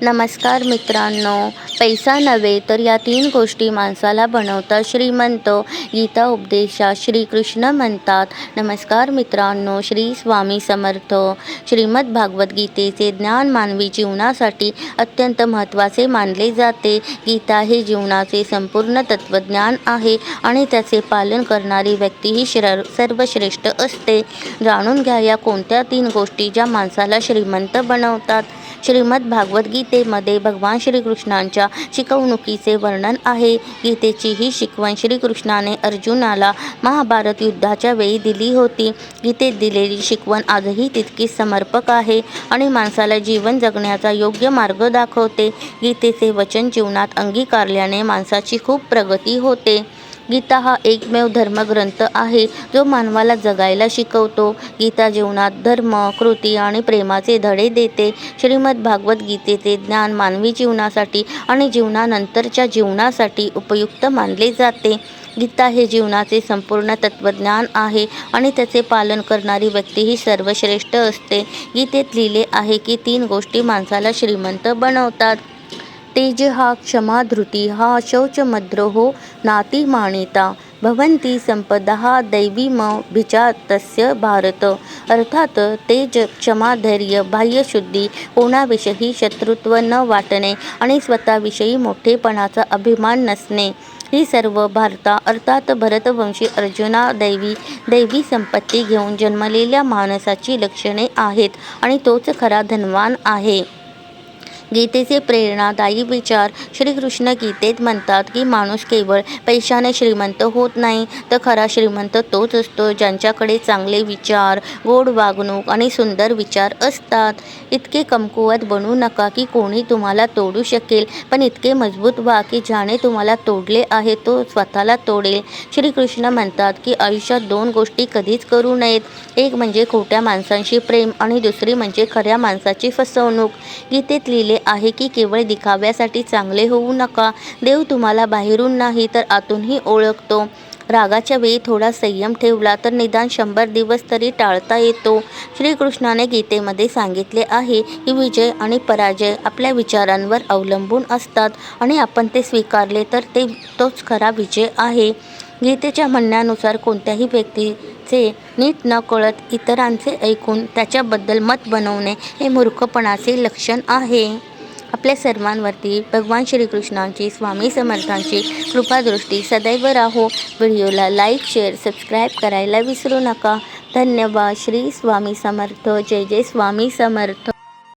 नमस्कार मित्रांनो पैसा नव्हे तर या तीन गोष्टी माणसाला बनवतात श्रीमंत गीता उपदेशात श्रीकृष्ण म्हणतात. नमस्कार मित्रांनो श्री स्वामी समर्थ. श्रीमद भागवत गीतेचे ज्ञान मानवी जीवनासाठी अत्यंत महत्त्वाचे मानले जाते. गीता हे जीवनाचे संपूर्ण तत्त्वज्ञान आहे आणि त्याचे पालन करणारी व्यक्ती ही श्र सर्वश्रेष्ठ असते. जाणून घ्या या कोणत्या तीन गोष्टी ज्या माणसाला श्रीमंत बनवतात. श्रीमद भागवत गीतेमध्ये भगवान श्रीकृष्णांच्या शिकवणुकीचे वर्णन आहे. गीतेची ही शिकवण श्रीकृष्णाने अर्जुनाला महाभारत युद्धाच्या वेळी दिली होती. गीतेत दिलेली शिकवण आजही तितकीच समर्पक आहे आणि माणसाला जीवन जगण्याचा योग्य मार्ग दाखवते. गीतेचे वचन जीवनात अंगीकारल्याने माणसाची खूप प्रगती होते. गीता हा एकमेव धर्मग्रंथ आहे जो मानवाला जगायला शिकवतो. गीता जीवनात धर्म कृती आणि प्रेमाचे धडे देते. श्रीमद भागवत गीतेचे ज्ञान मानवी जीवनासाठी आणि जीवनानंतरच्या जीवनासाठी उपयुक्त मानले जाते. गीता हे जीवनाचे संपूर्ण तत्त्वज्ञान आहे आणि त्याचे पालन करणारी व्यक्ती ही सर्वश्रेष्ठ असते. गीतेत लिहिले आहे की तीन गोष्टी माणसाला श्रीमंत बनवतात. तेज हा क्षमा धृती हा शौचमद्रोहो नातिमानिता भवन्ति संपदा दैवीमभिचा तस्य भारत। अर्थात तेज क्षमा धैर्य बाह्यशुद्धी कोणाविषयी शत्रुत्व न वाटणे आणि स्वतःविषयी मोठेपणाचा अभिमान नसणे। ही सर्व भारता अर्थात भरतवंशी अर्जुना दैवी दैवी संपत्ती घेऊन जन्मलेल्या माणसाची लक्षणे आहेत आणि तोच खरा धनवान आहे। गीतेचे प्रेरणादायी विचार श्रीकृष्ण गीतेत म्हणतात की माणूस केवळ पैशाने श्रीमंत होत नाही तर खरा श्रीमंत तोच असतो ज्यांच्याकडे चांगले विचार गोड वागणूक आणि सुंदर विचार असतात. इतके कमकुवत बनू नका की कोणी तुम्हाला तोडू शकेल पण इतके मजबूत व्हा की ज्याने तुम्हाला तोडले आहे तो स्वतःला तोडेल. श्रीकृष्ण म्हणतात की आयुष्यात दोन गोष्टी कधीच करू नयेत एक म्हणजे खोट्या माणसांशी प्रेम आणि दुसरी म्हणजे खऱ्या माणसाची फसवणूक. गीतेत लिहिले आहे की केवळ दिखाव्यासाठी चांगले होऊ नका. देव तुम्हाला बाहेरून नाही तर आतूनही ओळखतो. रागाच्या वेळी थोडा संयम ठेवला तर निदान शंभर दिवस तरी टाळता येतो. श्रीकृष्णाने गीतेमध्ये सांगितले आहे की विजय आणि पराजय आपल्या विचारांवर अवलंबून असतात आणि आपण ते स्वीकारले तर ते तोच खरा विजय आहे. गीतेच्या म्हणण्यानुसार कोणत्याही व्यक्ती व्यक्तीचे नीट न कळत इतरांचे ऐकून त्याच्याबद्दल मत बनवणे हे मूर्खपणाचे लक्षण आहे. आपल्या सर्वांवरती भगवान श्रीकृष्णांची स्वामी समर्थांची कृपादृष्टी सदैव राहो. व्हिडिओला लाईक शेअर सबस्क्राईब करायला विसरू नका. धन्यवाद. श्री स्वामी समर्थ. जय जय स्वामी समर्थ.